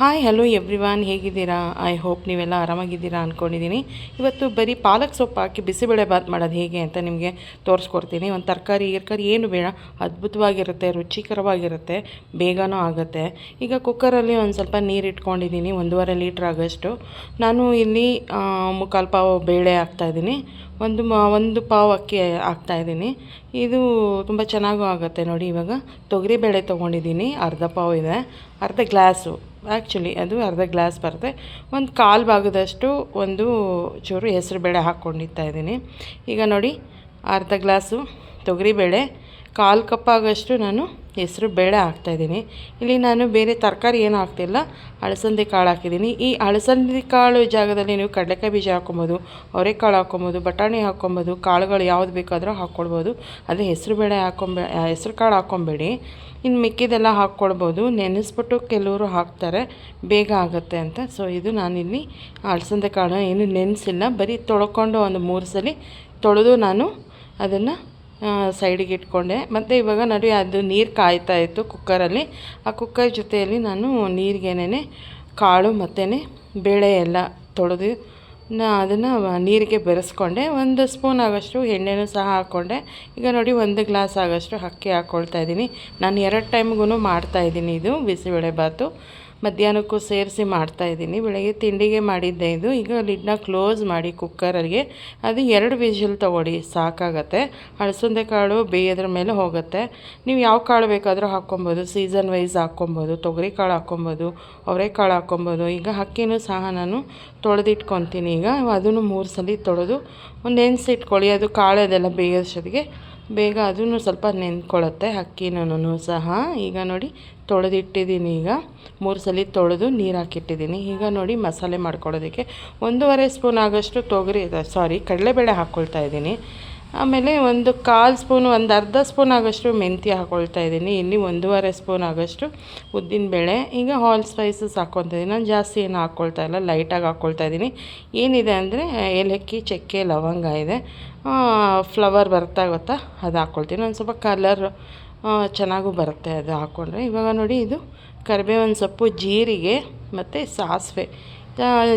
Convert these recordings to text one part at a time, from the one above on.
Hi hello everyone ಹೇಗಿದ್ದೀರಾ? I hope ನೀವೆಲ್ಲ ಆರಾಮಾಗಿದ್ದೀರಾ ಅಂದ್ಕೊಂಡಿದ್ದೀನಿ ಇವತ್ತು ಬರೀ ಪಾಲಕ್ ಸೊಪ್ಪು ಹಾಕಿ ಬಿಸಿಬೇಳೆ ಬಾತ್ ಮಾಡೋದು ಹೇಗೆ ಅಂತ ನಿಮಗೆ ತೋರಿಸ್ಕೊಡ್ತೀನಿ. ಒಂದು ತರಕಾರಿ, ಗಿರ್ಕಾರಿ ಏನು ಬೇಡ. ಅದ್ಭುತವಾಗಿರುತ್ತೆ, ರುಚಿಕರವಾಗಿರುತ್ತೆ, ಬೇಗನೂ ಆಗುತ್ತೆ. ಈಗ ಕುಕ್ಕರಲ್ಲಿ ಒಂದು ಸ್ವಲ್ಪ ನೀರು ಇಟ್ಕೊಂಡಿದ್ದೀನಿ, ಒಂದೂವರೆ ಲೀಟ್ರ್ ಆಗೋಷ್ಟು. ನಾನು ಇಲ್ಲಿ ಮುಕ್ಕಾಲು ಪಾವು ಬೇಳೆ ಹಾಕ್ತಾಯಿದ್ದೀನಿ ಒಂದು ಮ, ಒಂದು ಪಾವು ಅಕ್ಕಿ ಹಾಕ್ತಾಯಿದ್ದೀನಿ ಇದು ತುಂಬ ಚೆನ್ನಾಗೂ ಆಗುತ್ತೆ ನೋಡಿ ಇವಾಗ. ತೊಗರಿಬೇಳೆ ತೊಗೊಂಡಿದ್ದೀನಿ. ಅರ್ಧ ಪಾವು ಇದೆ. ಅರ್ಧ ಗ್ಲಾಸು. ಆ್ಯಕ್ಚುಲಿ ಅದು ಅರ್ಧ ಗ್ಲಾಸ್ ಬರುತ್ತೆ. ಒಂದು ಕಾಲು ಭಾಗದಷ್ಟು ಒಂದು ಚೂರು ಹೆಸರುಬೇಳೆ ಹಾಕ್ಕೊಂಡಿರ್ತಾ ಇದ್ದೀನಿ. ಈಗ ನೋಡಿ, ಅರ್ಧ ಗ್ಲಾಸು ತೊಗರಿಬೇಳೆ ಕಾಲು ಕಪ್ ಆಗೋಷ್ಟು ನಾನು ಹೆಸರು ಬೇಳೆ ಹಾಕ್ತಾಯಿದ್ದೀನಿ. ಇಲ್ಲಿ ನಾನು ಬೇರೆ ತರಕಾರಿ ಏನು ಹಾಕ್ತಿಲ್ಲ, ಅಳಸಂದೆ ಕಾಳು ಹಾಕಿದ್ದೀನಿ. ಈ ಅಳಸಂದೆ ಕಾಳು ಜಾಗದಲ್ಲಿ ನೀವು ಕಡಲೆಕಾಯಿ ಬೀಜ ಹಾಕೊಬೋದು ಅವರೆಕಾಳು ಹಾಕ್ಕೊಬೋದು, ಬಟಾಣಿ ಹಾಕ್ಕೊಬೋದು, ಕಾಳುಗಳು ಯಾವ್ದು ಬೇಕಾದರೂ ಹಾಕ್ಕೊಳ್ಬೋದು ಅದೇ ಹೆಸರು ಬೇಳೆ ಹಾಕೊಂಬೆ ಹೆಸರು ಕಾಳು ಹಾಕ್ಕೊಬೇಡಿ. ಇನ್ನು ಮಿಕ್ಕಿದೆಲ್ಲ ಹಾಕ್ಕೊಳ್ಬೋದು ನೆನೆಸ್ಬಿಟ್ಟು ಕೆಲವರು ಹಾಕ್ತಾರೆ, ಬೇಗ ಆಗುತ್ತೆ ಅಂತ. ಸೊ ಇದು ನಾನಿಲ್ಲಿ ಅಳಸಂದೆ ಕಾಳು ಏನು ನೆನೆಸಿಲ್ಲ. ಬರೀ ತೊಳ್ಕೊಂಡು ಒಂದು ಮೂರು ಸಲ ತೊಳೆದು ನಾನು ಅದನ್ನು ಸೈಡಿಗೆ ಇಟ್ಕೊಂಡೆ. ಮತ್ತು ಇವಾಗ ನೋಡಿ ಅದು ನೀರು ಕಾಯ್ತಾ ಇತ್ತು ಕುಕ್ಕರಲ್ಲಿ. ಆ ಕುಕ್ಕರ್ ಜೊತೆಯಲ್ಲಿ ನಾನು ನೀರಿಗೆನೇ ಕಾಳು ಮತ್ತು ಬೇಳೆ ಎಲ್ಲ ತೊಳೆದು, ನಾ ಅದನ್ನು ನೀರಿಗೆ ಬೆರೆಸ್ಕೊಂಡೆ. ಒಂದು ಸ್ಪೂನ್ ಆಗೋಷ್ಟು ಎಣ್ಣೆನೂ ಸಹ ಹಾಕ್ಕೊಂಡೆ. ಈಗ ನೋಡಿ ಒಂದು ಗ್ಲಾಸ್ ಆಗೋಷ್ಟು ಅಕ್ಕಿ ಹಾಕ್ಕೊಳ್ತಾ ಇದ್ದೀನಿ. ನಾನು ಎರಡು ಟೈಮ್ಗೂ ಮಾಡ್ತಾಯಿದ್ದೀನಿ ಇದು ಬಿಸಿಬೇಳೆ ಬಾತು ಮಧ್ಯಾಹ್ನಕ್ಕೂ ಸೇರಿಸಿ ಮಾಡ್ತಾಯಿದ್ದೀನಿ ಬೆಳಗ್ಗೆ ತಿಂಡಿಗೆ ಮಾಡಿದ್ದೆ ಇದು. ಈಗ ಲಿಡ್ನ ಕ್ಲೋಸ್ ಮಾಡಿ ಕುಕ್ಕರಿಗೆ. ಅದು ಎರಡು ವಿಷಲ್ ತೊಗೊಳ್ಳಿ, ಸಾಕಾಗತ್ತೆ. ಅಳಸಂದೆ ಕಾಳು ಬೇಯೋದ್ರ ಮೇಲೆ ಹೋಗುತ್ತೆ. ನೀವು ಯಾವ ಕಾಳು ಬೇಕಾದರೂ ಹಾಕ್ಕೊಬೋದು. ಸೀಸನ್ ವೈಸ್ ಹಾಕ್ಕೊಬೋದು, ತೊಗರಿ ಕಾಳು ಹಾಕ್ಕೊಬೋದು ಅವರೆಕಾಳು ಹಾಕ್ಕೊಬೋದು. ಈಗ ಹಕ್ಕಿನೂ ಸಹ ನಾನು ತೊಳೆದಿಟ್ಕೊತೀನಿ. ಈಗ ಅದನ್ನು ಮೂರು ಸಲ ತೊಳೆದು ಒಂದು ನೆನೆಸಿಟ್ಕೊಳ್ಳಿ ಅದು ಕಾಳು ಅದೆಲ್ಲ ಬೇಯೋಷ್ಟೊತ್ತಿಗೆ ಬೇಗ ಅದನ್ನು ಸ್ವಲ್ಪ ನೆನ್ಕೊಳ್ಳುತ್ತೆ ಅಕ್ಕಿನೂ ಸಹ. ಈಗ ನೋಡಿ ತೊಳೆದಿಟ್ಟಿದ್ದೀನಿ ಈಗ. ಮೂರು ಸಲ ತೊಳೆದು ನೀರು ಹಾಕಿಟ್ಟಿದ್ದೀನಿ. ಈಗ ನೋಡಿ ಮಸಾಲೆ ಮಾಡ್ಕೊಳ್ಳೋದಕ್ಕೆ ಒಂದೂವರೆ ಸ್ಪೂನ್ ಆಗೋಷ್ಟು ತೊಗರಿ, ಸಾರಿ, ಕಡಲೆಬೇಳೆ ಹಾಕ್ಕೊಳ್ತಾ ಇದ್ದೀನಿ. ಆಮೇಲೆ ಒಂದು ಕಾಲು ಸ್ಪೂನು, ಒಂದು ಅರ್ಧ ಸ್ಪೂನ್ ಆಗೋಷ್ಟು ಮೆಂತ್ಯ ಹಾಕ್ಕೊಳ್ತಾ ಇದ್ದೀನಿ. ಇಲ್ಲಿ ಒಂದೂವರೆ ಸ್ಪೂನ್ ಆಗೋಷ್ಟು ಉದ್ದಿನಬೇಳೆ ಈಗ ಹಾಲ್ ಸ್ಪೈಸಸ್ ಹಾಕ್ಕೊತಾ ಇದ್ದೀನಿ. ನಾನು ಜಾಸ್ತಿ ಏನು ಹಾಕ್ಕೊಳ್ತಾ ಇಲ್ಲ, ಲೈಟಾಗಿ ಹಾಕ್ಕೊಳ್ತಾ ಇದ್ದೀನಿ. ಏನಿದೆ ಅಂದರೆ ಏಲಕ್ಕಿ, ಚಕ್ಕೆ, ಲವಂಗ ಇದೆ. ಫ್ಲವರ್ ಬರ್ತಾ ಗೊತ್ತಾ, ಅದು ಹಾಕ್ಕೊಳ್ತೀನಿ. ಒಂದು ಸ್ವಲ್ಪ ಕಲರ್ ಚೆನ್ನಾಗೂ ಬರುತ್ತೆ ಅದು ಹಾಕ್ಕೊಂಡ್ರೆ ಇವಾಗ ನೋಡಿ ಇದು ಕರಿಬೇವಿನ ಸೊಪ್ಪು, ಜೀರಿಗೆ ಮತ್ತು ಸಾಸಿವೆ.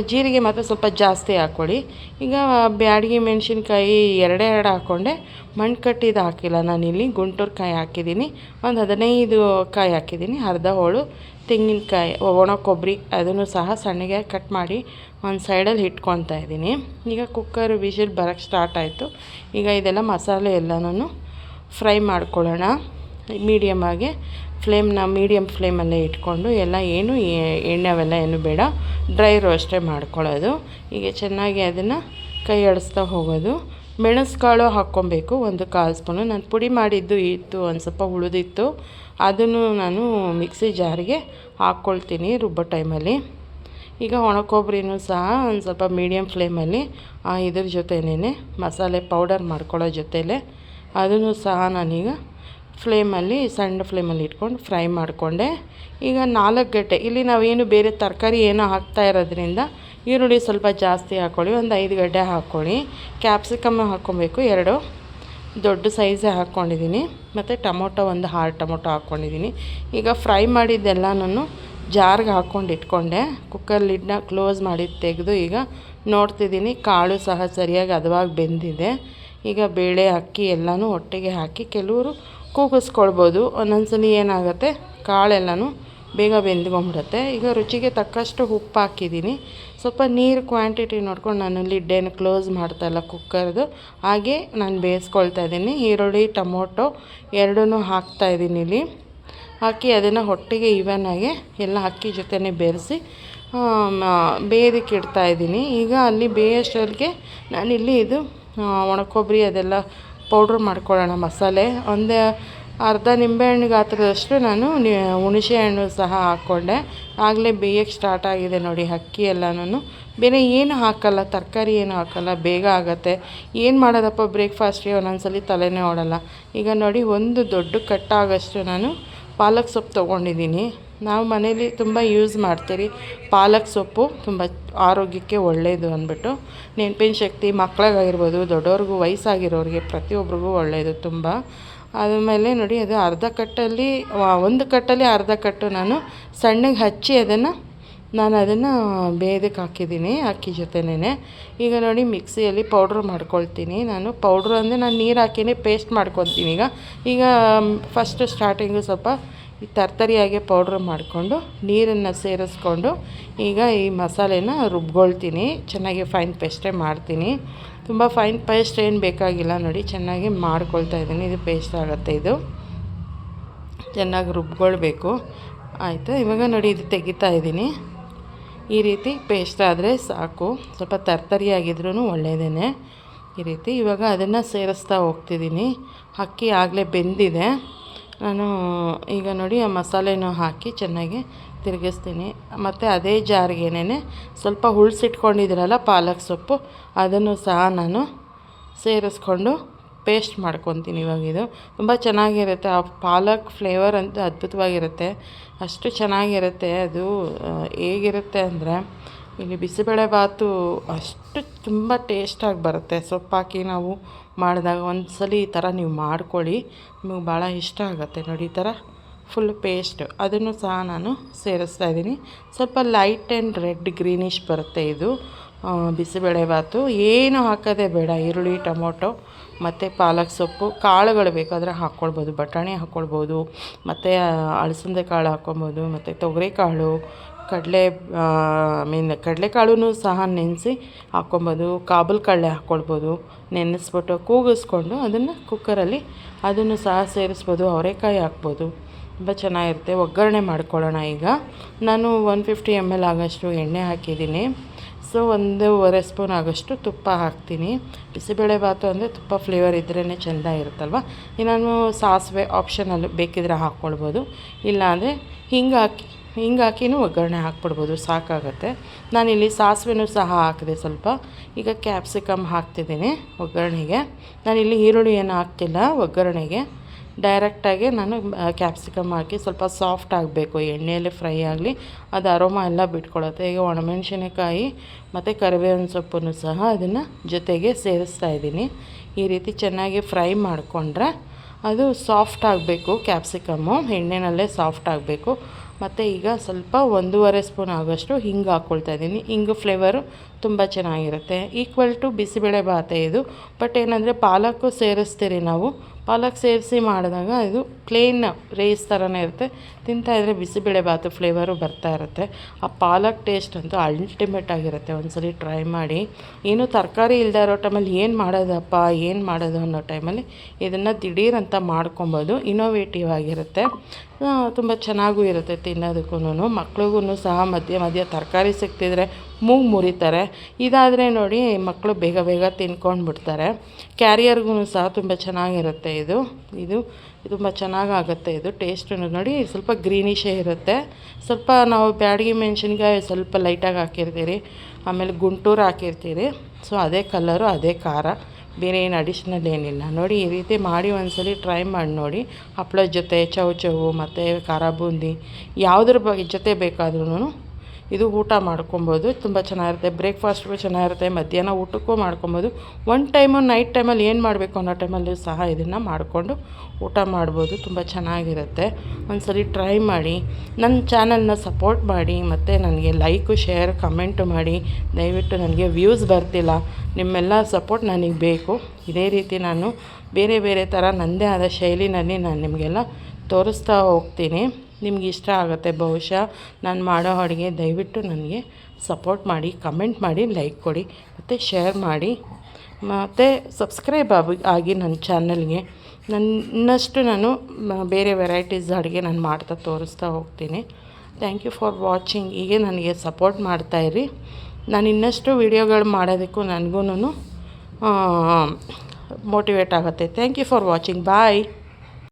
ಜೀರಿಗೆ ಮಾತ್ರ ಸ್ವಲ್ಪ ಜಾಸ್ತಿ ಹಾಕ್ಕೊಳ್ಳಿ. ಈಗ ಬ್ಯಾಡಗಿ ಮೆಣಸಿನ್ಕಾಯಿ ಎರಡೇ ಎರಡು ಹಾಕ್ಕೊಂಡೆ ಮಣ್ಣು ಕಟ್ಟಿದ್ದು ಹಾಕಿಲ್ಲ ನಾನಿಲ್ಲಿ. ಗುಂಟೂರು ಕಾಯಿ ಹಾಕಿದ್ದೀನಿ. ಒಂದು ಹದಿನೈದು ಕಾಯಿ ಹಾಕಿದ್ದೀನಿ. ಅರ್ಧ ಹೋಳು. ತೆಂಗಿನಕಾಯಿ, ಒಣ ಕೊಬ್ಬರಿ ಅದನ್ನು ಸಹ ಸಣ್ಣಗೆ ಕಟ್ ಮಾಡಿ ಒಂದು ಸೈಡಲ್ಲಿ ಇಟ್ಕೊತಾ ಇದ್ದೀನಿ. ಈಗ ಕುಕ್ಕರ್ ವಿಷಲ್ ಬರೋಕ್ಕೆ ಸ್ಟಾರ್ಟ್ ಆಯಿತು. ಈಗ ಇದೆಲ್ಲ ಮಸಾಲೆ ಎಲ್ಲನೂ ಫ್ರೈ ಮಾಡ್ಕೊಳ್ಳೋಣ. ಮೀಡಿಯಮಾಗಿ ಫ್ಲೇಮ್ನ ಮೀಡಿಯಮ್ ಫ್ಲೇಮಲ್ಲೇ ಇಟ್ಕೊಂಡು ಎಲ್ಲ ಏನು ಎಣ್ಣೆ ಅವೆಲ್ಲ ಏನು ಬೇಡ ಡ್ರೈ ರೋಸ್ಟೇ ಮಾಡ್ಕೊಳ್ಳೋದು. ಹೀಗೆ ಚೆನ್ನಾಗಿ ಅದನ್ನು ಕೈ ಅಡಿಸ್ತಾ ಹೋಗೋದು. ಮೆಣಸುಕಾಳು ಹಾಕ್ಕೊಬೇಕು, ಒಂದು ಕಾಲು ಸ್ಪೂನು. ನಾನು ಪುಡಿ ಮಾಡಿದ್ದು ಇತ್ತು, ಒಂದು ಸ್ವಲ್ಪ ಉಳಿದಿತ್ತು. ಅದನ್ನು ನಾನು ಮಿಕ್ಸಿ ಜಾರಿಗೆ ಹಾಕ್ಕೊಳ್ತೀನಿ ರುಬ್ಬೋ ಟೈಮಲ್ಲಿ. ಈಗ ಒಣ ಕೊಬ್ಬರಿನೂ ಸಹ ಒಂದು ಸ್ವಲ್ಪ ಮೀಡಿಯಮ್ ಫ್ಲೇಮಲ್ಲಿ ಇದ್ರ ಜೊತೆನೇ ಮಸಾಲೆ ಪೌಡರ್ ಮಾಡ್ಕೊಳ್ಳೋ ಜೊತೆಲೇ. ಅದನ್ನು ಸಹ ನಾನೀಗ ಫ್ಲೇಮಲ್ಲಿ, ಸಣ್ಣ ಫ್ಲೇಮಲ್ಲಿ ಇಟ್ಕೊಂಡು ಫ್ರೈ ಮಾಡಿಕೊಂಡೆ. ಈಗ ನಾಲ್ಕು ಗಂಟೆ, ಇಲ್ಲಿ ನಾವೇನು ಬೇರೆ ತರಕಾರಿ ಏನೋ ಹಾಕ್ತಾ ಇರೋದ್ರಿಂದ ಈರುಳ್ಳಿ ಸ್ವಲ್ಪ ಜಾಸ್ತಿ ಹಾಕ್ಕೊಳ್ಳಿ ಒಂದು ಐದು ಗಡ್ಡೆ ಹಾಕ್ಕೊಳ್ಳಿ. ಕ್ಯಾಪ್ಸಿಕಮ್ ಹಾಕ್ಕೊಬೇಕು, ಎರಡು. ದೊಡ್ಡ ಸೈಜೇ ಹಾಕ್ಕೊಂಡಿದ್ದೀನಿ. ಮತ್ತು ಟೊಮೊಟೊ, ಒಂದು ಆರು ಟೊಮೊಟೊ ಹಾಕ್ಕೊಂಡಿದ್ದೀನಿ. ಈಗ ಫ್ರೈ ಮಾಡಿದ್ದೆಲ್ಲನೂ ಜಾರ್ಗೆ ಹಾಕ್ಕೊಂಡು ಇಟ್ಕೊಂಡೆ. ಕುಕ್ಕರ್ ಲಿಡ್ನ ಕ್ಲೋಸ್ ಮಾಡಿ ತೆಗೆದು ಈಗ ನೋಡ್ತಿದ್ದೀನಿ, ಕಾಳು ಸಹ ಸರಿಯಾಗಿ ಹದವಾಗಿ ಬೆಂದಿದೆ. ಈಗ ಬೇಳೆ, ಅಕ್ಕಿ ಎಲ್ಲನೂ ಒಟ್ಟಿಗೆ ಹಾಕಿ, ಕೆಲವರು ಕೂಗಿಸ್ಕೊಳ್ಬೋದು. ಒಂದೊಂದ್ಸಲ ಏನಾಗುತ್ತೆ, ಕಾಳೆಲ್ಲನೂ ಬೇಗ ಬೆಂದ್ಕೊಂಬಿಡುತ್ತೆ ಈಗ ರುಚಿಗೆ ತಕ್ಕಷ್ಟು ಉಪ್ಪು ಹಾಕಿದ್ದೀನಿ. ಸ್ವಲ್ಪ ನೀರು ಕ್ವಾಂಟಿಟಿ ನೋಡ್ಕೊಂಡು ನಾನು ಲಿಡ್ಡೇನು ಕ್ಲೋಸ್ ಮಾಡ್ತಾಯಿಲ್ಲ ಕುಕ್ಕರ್ದು ಹಾಗೆ ನಾನು ಬೇಯಿಸ್ಕೊಳ್ತಾ ಇದ್ದೀನಿ. ಈರುಳ್ಳಿ, ಟೊಮೊಟೊ ಎರಡೂ ಹಾಕ್ತಾಯಿದ್ದೀನಿ ಇಲ್ಲಿ. ಹಾಕಿ ಅದನ್ನು ಒಟ್ಟಿಗೆ ಇವನಾಗೆ ಎಲ್ಲ ಅಕ್ಕಿ ಜೊತೆನೇ ಬೆರೆಸಿ ಇಡ್ತಾ ಇದ್ದೀನಿ. ಈಗ ಅಲ್ಲಿ ಬೇಯೋಷ್ಟೊತ್ತಿಗೆ ನಾನಿಲ್ಲಿ ಇದು ಒಣಕೊಬ್ಬರಿ ಅದೆಲ್ಲ ಪೌಡ್ರ್ ಮಾಡ್ಕೊಳ್ಳೋಣ ಮಸಾಲೆ. ಒಂದು ಅರ್ಧ ನಿಂಬೆಹಣ್ಣು ಗಾತ್ರದಷ್ಟು ನಾನು ಹುಣಸೆ ಹಣ್ಣು ಸಹ ಹಾಕ್ಕೊಂಡೆ. ಆಗಲೇ ಬೇಯಕ್ಕೆ ಸ್ಟಾರ್ಟ್ ಆಗಿದೆ ನೋಡಿ ಅಕ್ಕಿ ಎಲ್ಲನೂ ಬೇರೆ ಏನು ಹಾಕಲ್ಲ, ತರಕಾರಿ ಏನು ಹಾಕಲ್ಲ, ಬೇಗ ಆಗುತ್ತೆ. ಏನು ಮಾಡೋದಪ್ಪ ಬ್ರೇಕ್ಫಾಸ್ಟ್ಗೆ ಒಂದೊಂದ್ಸಲಿ ತಲೆನೇ ಓಡಲ್ಲ. ಈಗ ನೋಡಿ ಒಂದು ದೊಡ್ಡ ಕಟ್ಟಾಗೋಷ್ಟು ನಾನು ಪಾಲಕ್ ಸೊಪ್ಪು ತೊಗೊಂಡಿದ್ದೀನಿ. ನಾವು ಮನೇಲಿ ತುಂಬ ಯೂಸ್ ಮಾಡ್ತೀರಿ. ಪಾಲಕ್ ಸೊಪ್ಪು ತುಂಬ ಆರೋಗ್ಯಕ್ಕೆ ಒಳ್ಳೆಯದು ಅಂದ್ಬಿಟ್ಟು. ನೆನಪಿನ ಶಕ್ತಿ ಮಕ್ಕಳಿಗಾಗಿರ್ಬೋದು ದೊಡ್ಡವ್ರಿಗೂ ವಯಸ್ಸಾಗಿರೋರಿಗೆ ಪ್ರತಿಯೊಬ್ರಿಗೂ ಒಳ್ಳೆಯದು ತುಂಬ. ಆದಮೇಲೆ ನೋಡಿ, ಅದು ಅರ್ಧ ಕಟ್ಟಲ್ಲಿ ಒಂದು ಕಟ್ಟಲ್ಲಿ ಅರ್ಧ ಕಟ್ಟು ನಾನು ಸಣ್ಣಗೆ ಹಚ್ಚಿ ಅದನ್ನು ನಾನು ಅದನ್ನು ಬೇಯೋದಕ್ಕೆ ಹಾಕಿದ್ದೀನಿ, ಅಕ್ಕಿ ಜೊತೆನೇ ಈಗ ನೋಡಿ, ಮಿಕ್ಸಿಯಲ್ಲಿ ಪೌಡ್ರ್ ಮಾಡ್ಕೊಳ್ತೀನಿ ನಾನು. ಪೌಡ್ರ್ ಅಂದರೆ ನಾನು ನೀರು ಹಾಕಿನೇ ಪೇಸ್ಟ್ ಮಾಡ್ಕೊತೀನಿ ಈಗ. ಈಗ ಫಸ್ಟ್ ಸ್ಟಾರ್ಟಿಂಗು ಸ್ವಲ್ಪ ಈ ತರ್ತರಿಯಾಗಿ ಪೌಡ್ರ್ ಮಾಡಿಕೊಂಡು ನೀರನ್ನು ಸೇರಿಸ್ಕೊಂಡು ಈಗ ಈ ಮಸಾಲೆನ ರುಬ್ಕೊಳ್ತೀನಿ. ಚೆನ್ನಾಗಿ ಫೈನ್ ಪೇಸ್ಟೇ ಮಾಡ್ತೀನಿ. ತುಂಬ ಫೈನ್ ಪೇಸ್ಟ್ ಏನು ಬೇಕಾಗಿಲ್ಲ ನೋಡಿ, ಚೆನ್ನಾಗಿ ಮಾಡ್ಕೊಳ್ತಾ ಇದ್ದೀನಿ. ಇದು ಪೇಸ್ಟ್ ಆಗುತ್ತೆ ಇದು. ಚೆನ್ನಾಗಿ ರುಬ್ಕೊಳ್ಬೇಕು. ಆಯಿತು? ಇವಾಗ ನೋಡಿ, ಇದು ತೆಗಿತಾ ಇದ್ದೀನಿ. ಈ ರೀತಿ ಪೇಸ್ಟ್ ಆದರೆ ಸಾಕು. ಸ್ವಲ್ಪ ತರ್ತರಿಯಾಗಿದ್ರೂ ಒಳ್ಳೆಯದೇ ಈ ರೀತಿ ಇವಾಗ ಅದನ್ನು ಸೇರಿಸ್ತಾ ಹೋಗ್ತಿದ್ದೀನಿ. ಅಕ್ಕಿ ಆಗಲೇ ಬೆಂದಿದೆ. ನಾನು ಈಗ ನೋಡಿ ಆ ಮಸಾಲೆನೂ ಹಾಕಿ ಚೆನ್ನಾಗಿ ತಿರುಗಿಸ್ತೀನಿ. ಮತ್ತು ಅದೇ ಜಾರಿಗೆನೇ ಸ್ವಲ್ಪ ಹುಳಿಸಿಟ್ಕೊಂಡಿದ್ದೀರಲ್ಲ ಪಾಲಕ್ ಸೊಪ್ಪು, ಅದನ್ನು ಸಹ ನಾನು ಸೇರಿಸ್ಕೊಂಡು ಪೇಸ್ಟ್ ಮಾಡ್ಕೊತೀನಿ ಇವಾಗ ಇದು. ತುಂಬ ಚೆನ್ನಾಗಿರುತ್ತೆ. ಆ ಪಾಲಕ್ ಫ್ಲೇವರ್ ಅಂತೂ ಅದ್ಭುತವಾಗಿರುತ್ತೆ. ಅಷ್ಟು ಚೆನ್ನಾಗಿರುತ್ತೆ. ಅದು ಹೇಗಿರುತ್ತೆ ಅಂದರೆ, ಇಲ್ಲಿ ಬಿಸಿಬೇಳೆಬಾತು ಅಷ್ಟು ತುಂಬ ಟೇಸ್ಟಾಗಿ ಬರುತ್ತೆ. ಸೊಪ್ಪಾಕಿ ನಾವು ಮಾಡಿದಾಗ ಒಂದು ಸಲ ಈ ಥರ ನೀವು ಮಾಡ್ಕೊಳ್ಳಿ. ನಿಮಗೆ ಭಾಳ ಇಷ್ಟ ಆಗುತ್ತೆ ನೋಡಿ ಈ ಥರ ಫುಲ್ ಪೇಸ್ಟ್ ಅದನ್ನು ಸಹ ನಾನು ಸೇರಿಸ್ತಾ ಇದ್ದೀನಿ. ಸ್ವಲ್ಪ ಲೈಟ್ ಆ್ಯಂಡ್ ರೆಡ್ ಗ್ರೀನಿಶ್ ಬರುತ್ತೆ ಇದು. ಬಿಸಿಬೇಳೆಭಾತು ಏನು ಹಾಕೋದೇ ಬೇಡ. ಈರುಳ್ಳಿ, ಟೊಮೊಟೊ, ಮತ್ತು ಪಾಲಕ್ ಸೊಪ್ಪು, ಕಾಳುಗಳು ಬೇಕಾದರೆ ಹಾಕ್ಕೊಳ್ಬೋದು ಬಟಾಣಿ ಹಾಕ್ಕೊಳ್ಬೋದು ಮತ್ತು ಅಲಸಂದೆ ಕಾಳು ಹಾಕ್ಕೊಬೋದು ಮತ್ತು ತೊಗರಿಕಾಳು ಕಡಲೆ ಮೀನ್ ಕಡಲೆಕಾಳು ಸಹ ನೆನೆಸಿ ಹಾಕ್ಕೊಬೋದು ಕಾಬೂಲ್ ಕಡಲೆ ಹಾಕ್ಕೊಳ್ಬೋದು ನೆನೆಸ್ಬಿಟ್ಟು ಕೂಗಿಸ್ಕೊಂಡು ಅದನ್ನು ಕುಕ್ಕರಲ್ಲಿ ಅದನ್ನು ಸಹ ಸೇರಿಸ್ಬೋದು. ಅವರೆಕಾಯಿ ಹಾಕ್ಬೋದು. ತುಂಬ ಚೆನ್ನಾಗಿರುತ್ತೆ. ಒಗ್ಗರಣೆ ಮಾಡ್ಕೊಳ್ಳೋಣ ಈಗ. ನಾನು ಒನ್ ಫಿಫ್ಟಿ ಎಂ ಎಲ್ ಆಗೋಷ್ಟು ಎಣ್ಣೆ ಹಾಕಿದ್ದೀನಿ. ಸೊ ಒಂದೂವರೆ ಸ್ಪೂನ್ ಆಗೋಷ್ಟು ತುಪ್ಪ ಹಾಕ್ತೀನಿ. ಬಿಸಿಬೇಳೆಭಾತು ಅಂದರೆ ತುಪ್ಪ ಫ್ಲೇವರ್ ಇದ್ರೇ ಚೆಂದ ಇರುತ್ತಲ್ವ? ನಾನು ಸಾಸಿವೆ ಆಪ್ಷನಲ್ಲಿ ಬೇಕಿದ್ರೆ ಹಾಕ್ಕೊಳ್ಬೋದು. ಇಲ್ಲಾಂದರೆ ಹಿಂಗೆ ಹಾಕಿ ಹಿಂಗೆ ಹಾಕಿನೂ ಒಗ್ಗರಣೆ ಹಾಕ್ಬಿಡ್ಬೋದು, ಸಾಕಾಗುತ್ತೆ. ನಾನಿಲ್ಲಿ ಸಾಸಿವೆನೂ ಸಹ ಹಾಕಿದೆ ಸ್ವಲ್ಪ. ಈಗ ಕ್ಯಾಪ್ಸಿಕಮ್ ಹಾಕ್ತಿದ್ದೀನಿ ಒಗ್ಗರಣೆಗೆ. ನಾನಿಲ್ಲಿ ಈರುಳ್ಳಿ ಏನು ಹಾಕ್ತಿಲ್ಲ ಒಗ್ಗರಣೆಗೆ. ಡೈರೆಕ್ಟಾಗಿ ನಾನು ಕ್ಯಾಪ್ಸಿಕಮ್ ಹಾಕಿ ಸ್ವಲ್ಪ ಸಾಫ್ಟ್ ಆಗಬೇಕು, ಎಣ್ಣೆಯಲ್ಲಿ ಫ್ರೈ ಆಗಲಿ. ಅದು ಅರೋಮ ಎಲ್ಲ ಬಿಟ್ಕೊಳುತ್ತೆ. ಈಗ ಒಣಮೆಣಸಿನಕಾಯಿ ಮತ್ತು ಕರಿಬೇವಿನ ಸೊಪ್ಪನ್ನು ಸಹ ಅದನ್ನು ಜೊತೆಗೆ ಸೇರಿಸ್ತಾ ಇದ್ದೀನಿ. ಈ ರೀತಿ ಚೆನ್ನಾಗಿ ಫ್ರೈ ಮಾಡಿಕೊಂಡ್ರೆ ಅದು ಸಾಫ್ಟ್ ಆಗಬೇಕು ಕ್ಯಾಪ್ಸಿಕಮ್ಮು ಎಣ್ಣೆನಲ್ಲೇ ಸಾಫ್ಟ್ ಆಗಬೇಕು. ಮತ್ತು ಈಗ ಸ್ವಲ್ಪ ಒಂದೂವರೆ ಸ್ಪೂನ್ ಆಗೋಷ್ಟು ಹಿಂಗೆ ಹಾಕ್ಕೊಳ್ತಾ ಇದ್ದೀನಿ. ಹಿಂಗು ಫ್ಲೇವರು ತುಂಬ ಚೆನ್ನಾಗಿರುತ್ತೆ. ಈಕ್ವಲ್ ಟು ಬಿಸಿಬೇಳೆ ಬಾತೆ ಇದು. ಬಟ್ ಏನಂದರೆ ಪಾಲಕ್ಕು ಸೇರಿಸ್ತೀರಿ ನಾವು. ಪಾಲಕ್ ಸೇರಿಸಿ ಮಾಡಿದಾಗ ಇದು ಪ್ಲೇನ್ ರೈಸ್ ಥರನೇ ಇರುತ್ತೆ. ತಿಂತಾಯಿದ್ರೆ ಬಿಸಿಬೇಳೆ ಬಾತು ಫ್ಲೇವರು ಬರ್ತಾ ಇರುತ್ತೆ. ಆ ಪಾಲಕ್ ಟೇಸ್ಟ್ ಅಂತೂ ಅಲ್ಟಿಮೇಟ್ ಆಗಿರುತ್ತೆ. ಒಂದ್ಸಲಿ ಟ್ರೈ ಮಾಡಿ. ಏನು ತರಕಾರಿ ಇಲ್ಲದೆ ಇರೋ ಟೈಮಲ್ಲಿ ಏನು ಮಾಡೋದಪ್ಪ, ಏನು ಮಾಡೋದು ಅನ್ನೋ ಟೈಮಲ್ಲಿ ಇದನ್ನು ದಿಢೀರಂತ ಮಾಡ್ಕೊಬೋದು. ಇನೋವೇಟಿವ್ ಆಗಿರುತ್ತೆ. ತುಂಬ ಚೆನ್ನಾಗೂ ಇರುತ್ತೆ ತಿನ್ನೋದಕ್ಕೂ ಮಕ್ಳಿಗೂ ಸಹ ಮಧ್ಯ ಮಧ್ಯ ತರಕಾರಿ ಸಿಕ್ತಿದ್ರೆ ಮೂಗು ಮುರಿತಾರೆ. ಇದಾದರೆ ನೋಡಿ ಮಕ್ಕಳು ಬೇಗ ಬೇಗ ತಿನ್ಕೊಂಡು ಬಿಡ್ತಾರೆ ಕ್ಯಾರಿಯರ್ಗೂ ಸಹ ತುಂಬ ಚೆನ್ನಾಗಿರುತ್ತೆ ಇದು. ಇದು ತುಂಬ ಚೆನ್ನಾಗಾಗುತ್ತೆ ಇದು ಟೇಸ್ಟ್ ನೋಡಿ, ಸ್ವಲ್ಪ ಗ್ರೀನಿಷೇ ಇರುತ್ತೆ. ಸ್ವಲ್ಪ ನಾವು ಬ್ಯಾಡಗಿ ಮೆಣಸಿನ್ಕಾಯಿ ಸ್ವಲ್ಪ ಲೈಟಾಗಿ ಹಾಕಿರ್ತೀರಿ. ಆಮೇಲೆ ಗುಂಟೂರು ಹಾಕಿರ್ತೀರಿ. ಸೊ, ಅದೇ ಕಲರು, ಅದೇ ಖಾರ. ಬೇರೆ ಏನು ಅಡಿಷ್ನಲ್ ಏನಿಲ್ಲ. ನೋಡಿ, ಈ ರೀತಿ ಮಾಡಿ ಒಂದ್ಸಲಿ ಟ್ರೈ ಮಾಡಿ ನೋಡಿ. ಹಪ್ಪಳದ ಜೊತೆ ಚೌ ಚೌ ಮತ್ತು ಖಾರ ಬೂಂದಿ, ಯಾವುದ್ರ ಬ, ಜೊತೆ ಬೇಕಾದ್ರೂ ಇದು ಊಟ ಮಾಡ್ಕೊಬೋದು. ತುಂಬ ಚೆನ್ನಾಗಿರುತ್ತೆ. ಬ್ರೇಕ್ಫಾಸ್ಟ್ಗೂ ಚೆನ್ನಾಗಿರುತ್ತೆ. ಮಧ್ಯಾಹ್ನ ಊಟಕ್ಕೂ ಮಾಡ್ಕೊಬೋದು. ಒನ್ ಟೈಮು ನೈಟ್ ಟೈಮಲ್ಲಿ ಏನು ಮಾಡಬೇಕು ಅನ್ನೋ ಟೈಮಲ್ಲಿ ಸಹ ಇದನ್ನು ಮಾಡಿಕೊಂಡು ಊಟ ಮಾಡ್ಬೋದು. ತುಂಬ ಚೆನ್ನಾಗಿರುತ್ತೆ. ಒಂದ್ಸರಿ ಟ್ರೈ ಮಾಡಿ ನನ್ನ ಚಾನಲ್ನ ಸಪೋರ್ಟ್ ಮಾಡಿ, ಮತ್ತು ನನಗೆ ಲೈಕು ಶೇರ್ ಕಮೆಂಟು ಮಾಡಿ. ದಯವಿಟ್ಟು ನನಗೆ ವ್ಯೂಸ್ ಬರ್ತಿಲ್ಲ. ನಿಮ್ಮೆಲ್ಲ ಸಪೋರ್ಟ್ ನನಗೆ ಬೇಕು. ಇದೇ ರೀತಿ ನಾನು ಬೇರೆ ಬೇರೆ ಥರ ನನ್ನದೇ ಆದ ಶೈಲಿನಲ್ಲಿ ನಾನು ನಿಮಗೆಲ್ಲ ತೋರಿಸ್ತಾ ಹೋಗ್ತೀನಿ. ನಿಮ್ಗೆ ಇಷ್ಟ ಆಗುತ್ತೆ ಬಹುಶಃ. ನಾನು ಮಾಡೋ ಅಡುಗೆ ದಯವಿಟ್ಟು ನನಗೆ ಸಪೋರ್ಟ್ ಮಾಡಿ ಕಮೆಂಟ್ ಮಾಡಿ ಲೈಕ್ ಕೊಡಿ, ಮತ್ತು ಶೇರ್ ಮಾಡಿ. ಮತ್ತು ಸಬ್ಸ್ಕ್ರೈಬ್ ಆಗಿ ಆಗಿ ನನ್ನ ಚಾನಲ್ಗೆ ನನ್ನಷ್ಟು ನಾನು ಬೇರೆ ವೆರೈಟೀಸ್ ಅಡುಗೆ ನಾನು ಮಾಡ್ತಾ ತೋರಿಸ್ತಾ ಹೋಗ್ತೀನಿ. ಥ್ಯಾಂಕ್ ಯು ಫಾರ್ ವಾಚಿಂಗ್ ಹೀಗೆ ನನಗೆ ಸಪೋರ್ಟ್ ಮಾಡ್ತಾಯಿರಿ ನಾನು ಇನ್ನಷ್ಟು ವೀಡಿಯೋಗಳು ಮಾಡೋದಕ್ಕೂ ನನಗೂ ಮೋಟಿವೇಟ್ ಆಗುತ್ತೆ. Thank you for watching bye